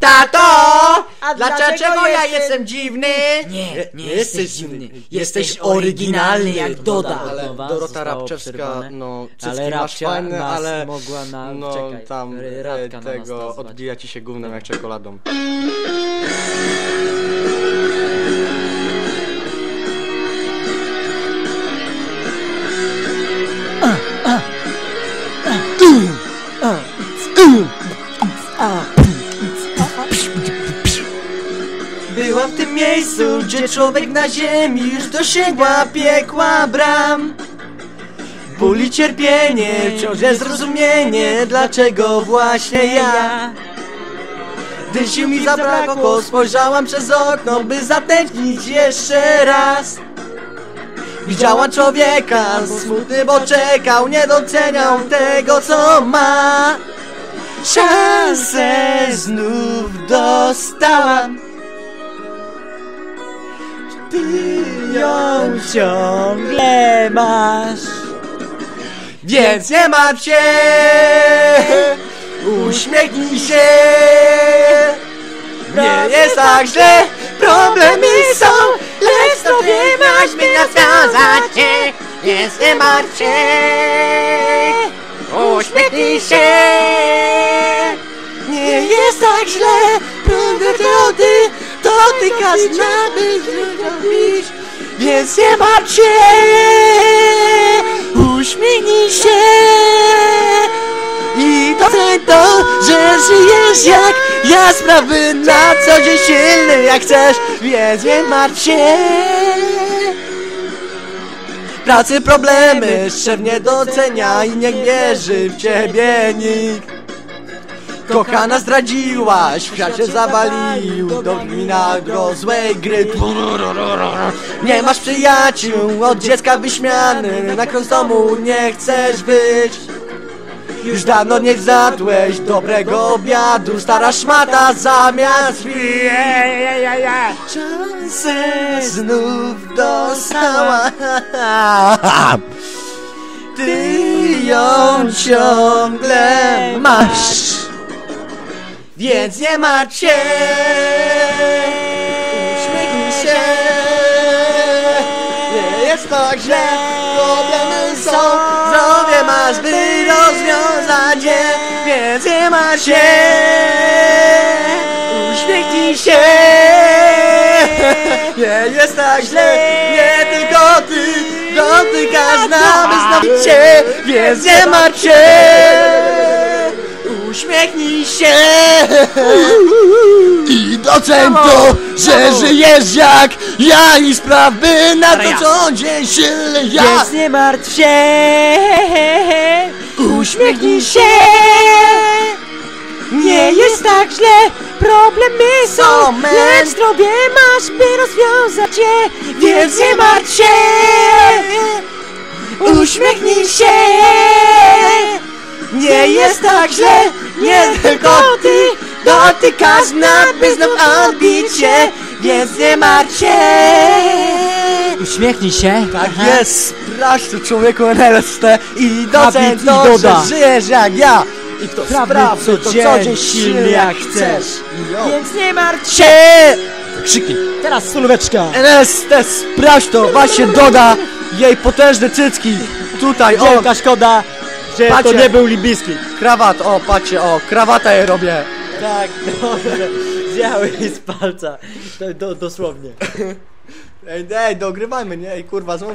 Tato! A Dlaczego dlaczego ja jestem- dziwny? Nie, nie jesteś jesteś dziwny. Jesteś oryginalny jak Doda. Ale Dorota Rabczewska, no, Ale masz Rabcia fajne, nas ale mogła na- no, czekaj, tam e, na nas tego nazwać. odbija ci się gównem jak czekoladą. Byłam w tym miejscu, gdzie człowiek na ziemi już dosięgła piekła bram. Ból i cierpienie, wciąż niezrozumienie, dlaczego właśnie ja. Gdy sił mi zabrakło, spojrzałam przez okno, by zatęsknić jeszcze raz. Widziałam człowieka, smutny, bo czekał, nie doceniał tego, co ma. Szansę znów dostałam. Ją ciągle masz. Więc nie martw się, uśmiechnij się. Nie jest tak źle, problemy są, lecz to wiem, aśmy rozwiązać się. Więc nie martw się, uśmiechnij się. Nie jest tak źle, prawda to na by zrobić. Więc nie martw się, uśmiechnij się. I doceń to, że żyjesz jak ja. Sprawy na co dzień silny jak chcesz Więc nie martw się. Pracy problemy szef nie docenia I nie wierzy w ciebie nikt Kochana zdradziłaś, świat się zawalił Do wina do złej gry. Nie masz przyjaciół, od dziecka wyśmiany Na z domu nie chcesz być. Już dawno nie zjadłeś dobrego obiadu Stara szmata zamiast Szansę znów dostała. Ty ją ciągle masz Więc nie martw się. Uśmiechnij się. Nie jest tak źle. Problemy są. Zdrowie masz by rozwiązać je. Więc nie martw się. Uśmiechnij się. Nie jest tak źle. Nie tylko ty. Dotykasz na wyznawicie Więc nie martw się Uśmiechnij się. I doceń to, że żyjesz jak ja I spraw by na to co dzień silny ja. Więc nie martw się. Uśmiechnij się. Nie jest tak źle. Problemy są. Lecz zdrowie masz by rozwiązać je. Więc nie martw się. Uśmiechnij się. Nie jest tak źle Nie tylko ty Dotykasz na by znów odbić się Więc nie martw się. Uśmiechnij się. Tak jest, sprawdź tu człowieku LST I doceń Habit i to, Doda. że żyjesz jak ja. I to Prawy sprawdź to co dzień silny jak chcesz. Jo. Więc nie martw się. Się! Krzyki. Teraz solóweczka LST, sprawdź to, właśnie doda jej potężne cycki. Tutaj, o, Wielka szkoda Że Patrzcie. to nie był libijski krawat, o, patrzcie, o, krawata je robię. Tak, dobrze Zjały z palca Do, do, Dosłownie Ej, ej, dogrywajmy, nie? Ej, kurwa, znowu